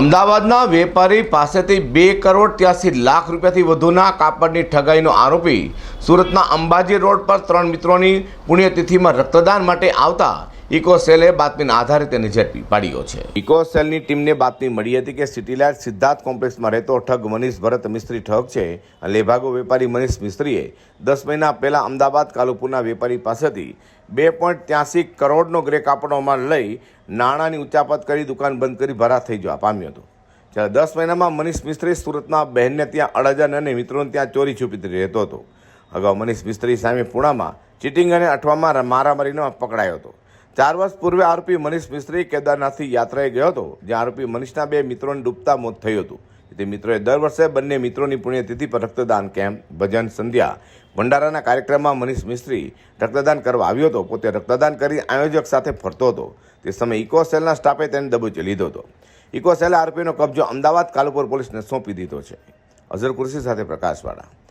અમદાવાદના વેપારી પાસેથી બે કરોડ ત્યાસી લાખ રૂપિયાથી વધુના કાપડની ઠગાઈનો આરોપી સુરતના અંબાજી રોડ પર ત્રણ મિત્રોની પુણ્યતિથિમાં રક્તદાન માટે આવતા ઇકોસેલે બાતમીના આધારે તેને ઝડપી પાડ્યો છે. ઇકોસેલની ટીમને બાતમી મળી હતી કે સિટીલાઇટ સિદ્ધાર્થ કોમ્પ્લેક્સમાં રહેતો ઠગ મનીષ ભરત મિસ્ત્રી ઠગ છે અને લેભાગો વેપારી મનીષ મિસ્ત્રીએ દસ મહિના પહેલાં અમદાવાદ કાલુપુરના વેપારી પાસેથી બે પોઈન્ટ ત્યાસી કરોડનો ગ્રે કાપડોમાં લઈ નાણાંની ઉચાપત કરી, દુકાન બંધ કરી ભરા થઈ જવા પામ્યો હતો. જ્યારે દસ મહિનામાં મનીષ મિસ્ત્રી સુરતના બહેનને ત્યાં અડાજન અને મિત્રોને ત્યાં ચોરી છુપી રહેતો હતો. અગાઉ મનીષ મિસ્ત્રી સામે પુણામાં ચીટિંગ અને અઠવામાં મારામારીનો પકડાયો હતો. ચાર વર્ષ પૂર્વે આરોપી મનીષ મિસ્ત્રી કેદારનાથથી યાત્રાએ ગયો હતો, જ્યાં આરોપી મનીષના બે મિત્રોને ડૂબતા મોત થયું હતું. તે મિત્રોએ દર વર્ષે બંને મિત્રોની પુણ્યતિથિ પર રક્તદાન કેમ્પ, ભજન સંધ્યા, ભંડારાના કાર્યક્રમમાં મનીષ મિસ્ત્રી રક્તદાન કરવા આવ્યો હતો. પોતે રક્તદાન કરી આયોજક સાથે ફરતો હતો. તે સમયે ઇકોસેલના સ્ટાફે તેને દબોચી લીધો હતો. ઇકોસેલે આરોપીનો કબજો અમદાવાદ કાલુપુર પોલીસને સોંપી દીધો છે. અઝર કુર્સી સાથે પ્રકાશવાળા.